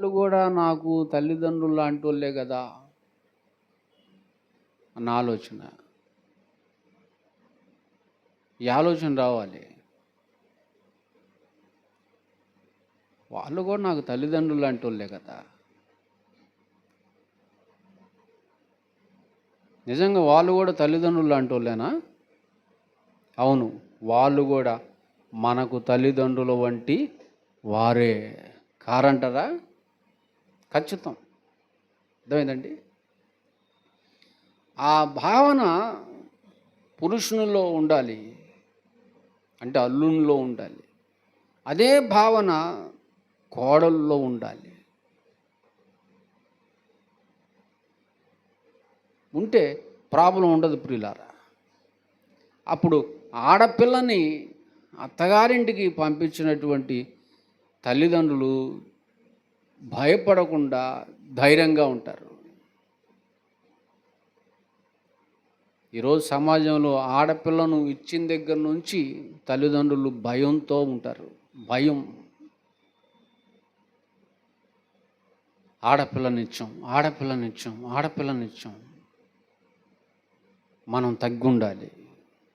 వాళ్ళు కూడా నాకు తల్లిదండ్రులు లాంటి వాళ్ళే కదా అన్న ఆలోచన. ఈ ఆలోచన రావాలి. వాళ్ళు కూడా నాకు తల్లిదండ్రులు లాంటి వాళ్ళే కదా. నిజంగా వాళ్ళు కూడా తల్లిదండ్రులు లాంటి వాళ్ళేనా? అవును వాళ్ళు కూడా మనకు తల్లిదండ్రుల వంటి వారే. కారంటారా? ఖచ్చితం అర్థమైందండి? ఆ భావన పురుషునిలో ఉండాలి. అంటే అల్లునిలో ఉండాలి. అదే భావన కోడల్లో ఉండాలి. ఉంటే ప్రాబ్లం ఉండదు ప్రియులారా. అప్పుడు ఆడపిల్లని అత్తగారింటికి పంపించినటువంటి తల్లిదండ్రులు భయపడకుండా ధైర్యంగా ఉంటారు. ఈరోజు సమాజంలో ఆడపిల్లను ఇచ్చిన దగ్గర నుంచి తల్లిదండ్రులు భయంతో ఉంటారు. భయం. ఆడపిల్లనిచ్చాం ఆడపిల్లనిచ్చాం ఆడపిల్లనిచ్చాం మనం తగ్గుండాలి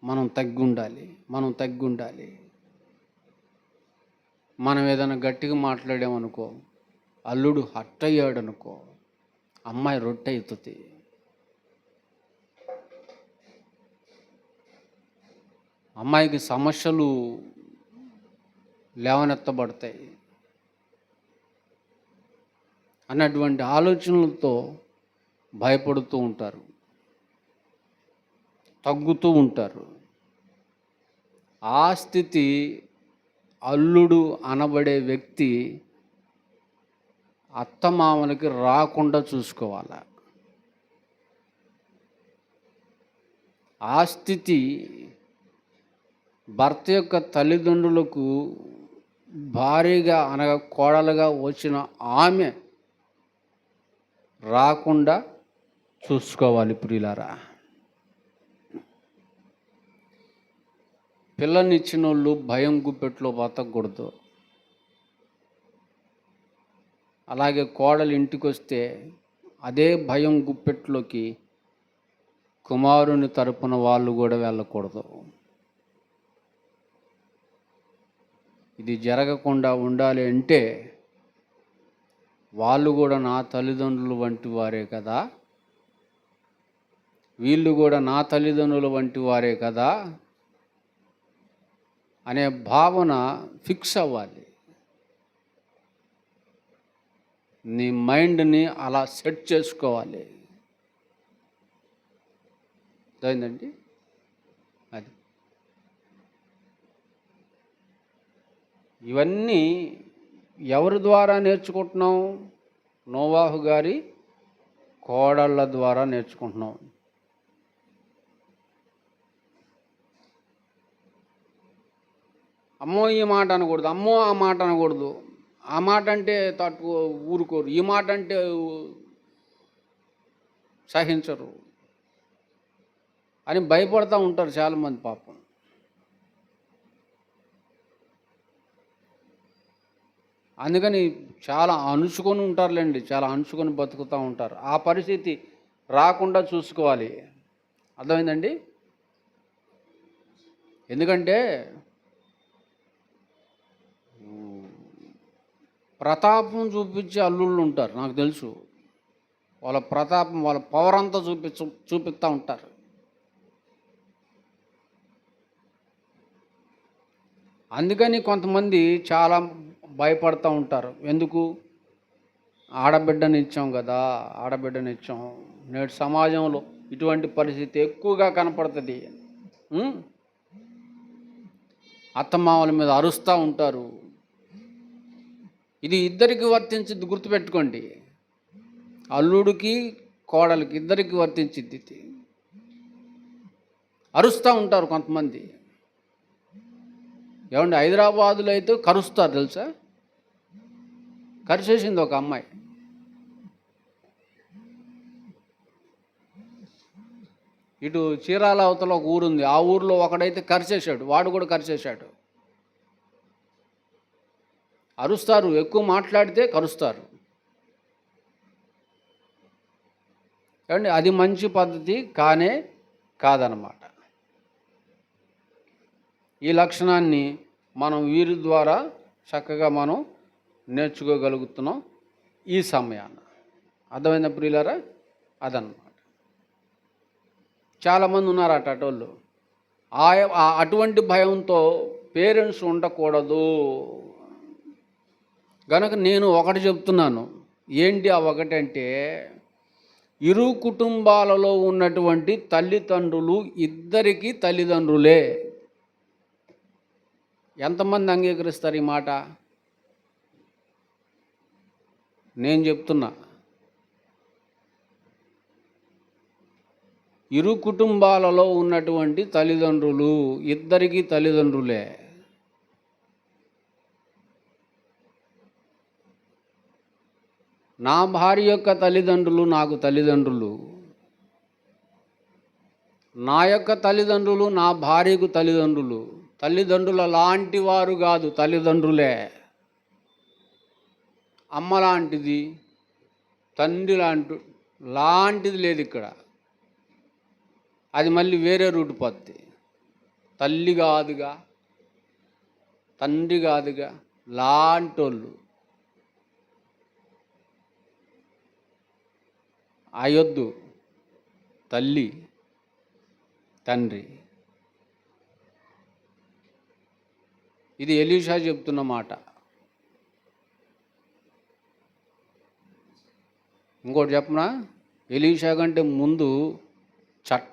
మనం తగ్గుండాలి మనం తగ్గుండాలి. మనం ఏదైనా గట్టిగా మాట్లాడామనుకో అల్లుడు హట్ అయ్యాడు అనుకో అమ్మాయి రొట్టె అవుతుంది అమ్మాయికి సమస్యలు లేవనెత్తబడతాయి. అన్నటువంటి ఆలోచనలతో భయపడుతూ ఉంటారు. తగ్గుతూ ఉంటారు. ఆ స్థితి అల్లుడు అనబడే వ్యక్తి అత్తమామలకి రాకుండా చూసుకోవాలి? ఆ స్థితి భర్త యొక్క తల్లిదండ్రులకు భారీగా అనగా కోడలుగా వచ్చిన ఆమె రాకుండా చూసుకోవాలి ప్రియులారా. పిల్లనిచ్చిన వాళ్ళు భయం గుప్పెట్లో బతకూడదు అలాగే కోడలు ఇంటికి వస్తే అదే భయం గుప్పెట్లోకి కుమారుని తరపున వాళ్ళు కూడా వెళ్ళకూడదు. ఇది జరగకుండా ఉండాలి అంటే వాళ్ళు కూడా నా తల్లిదండ్రులు వంటి వారే కదా. వీళ్ళు కూడా నా తల్లిదండ్రుల వంటి వారే కదా అనే భావన ఫిక్స్ అవ్వాలి. నీ మైండ్ని అలా సెట్ చేసుకోవాలి. అర్థమైందండి? అది. ఇవన్నీ ఎవరి ద్వారా నేర్చుకుంటున్నాం నోవాహు గారి కోడళ్ళ ద్వారా నేర్చుకుంటున్నాం అమ్మో ఈ మాట అనకూడదు అమ్మో ఆ మాట అనకూడదు. ఆ మాట అంటే తట్టు ఊరుకోరు. ఈ మాట అంటే సహించరు. అని భయపడతా ఉంటారు చాలామంది పాపం. అందుకని చాలా అణుచుకొని ఉంటారులేండి. చాలా అణుచుకొని బతుకుతూ ఉంటారు. ఆ పరిస్థితి రాకుండా చూసుకోవాలి. అర్థమైందండి? ఎందుకంటే ప్రతాపం చూపించే అల్లుళ్ళు ఉంటారు నాకు తెలుసు. వాళ్ళ ప్రతాపం వాళ్ళ పవర్ అంతా చూపించ చూపిస్తూ ఉంటారు. అందుకని కొంతమంది చాలా భయపడుతూ ఉంటారు. ఎందుకు? ఆడబిడ్డని ఇచ్చాం కదా ఆడబిడ్డని ఇచ్చాం. నేటి సమాజంలో ఇటువంటి పరిస్థితి ఎక్కువగా కనపడుతుంది. అత్తమామల మీద అరుస్తూ ఉంటారు. ఇది ఇద్దరికి వర్తించింది గుర్తుపెట్టుకోండి. అల్లుడికి కోడలికి ఇద్దరికి వర్తించింది ఇది. అరుస్తూ ఉంటారు కొంతమంది. ఏమండి హైదరాబాదులో అయితే కరుస్తారు తెలుసా? కరిచేసింది ఒక అమ్మాయి. ఇటు చీరాల అవతల ఒక ఊరుంది. ఆ ఊర్లో ఒకడైతే కరిచేశాడు వాడు కూడా కరిచేశాడు అరుస్తారు ఎక్కువ మాట్లాడితే కరుస్తారు. కాబట్టి అది మంచి పద్ధతి కానే కాదనమాట ఈ లక్షణాన్ని మనం వీరి ద్వారా చక్కగా మనం నేర్చుకోగలుగుతున్నాం ఈ సమయాన. అర్థమైన ప్రియులరా? అదనమాట చాలామంది ఉన్నారు అట అటోళ్ళు అటువంటి భయంతో పేరెంట్స్ ఉండకూడదు. కనుక నేను ఒకటి చెప్తున్నాను. ఏంటి ఆ ఒకటంటే ఇరు కుటుంబాలలో ఉన్నటువంటి తల్లిదండ్రులు ఇద్దరికి తల్లిదండ్రులే. ఎంతమంది అంగీకరిస్తారు ఈ మాట? నేను చెప్తున్నా. ఇరు కుటుంబాలలో ఉన్నటువంటి తల్లిదండ్రులు ఇద్దరికి తల్లిదండ్రులే. నా భార్య యొక్క తల్లిదండ్రులు నాకు తల్లిదండ్రులు. నా యొక్క తల్లిదండ్రులు నా భార్యకు తల్లిదండ్రులు. తల్లిదండ్రుల లాంటి వారు కాదు తల్లిదండ్రులే. అమ్మ లాంటిది తండ్రి లాంటి లాంటిది లేదు ఇక్కడ. అది మళ్ళీ వేరే రూట్ పత్తి తల్లి కాదుగా తండ్రి కాదుగా లాంటోళ్ళు. అయొద్దు తల్లి తండ్రి. ఇది ఎలీషా చెప్తున్న మాట. ఇంకోటి చెప్పనా? ఎలీషా కంటే ముందు చట్ట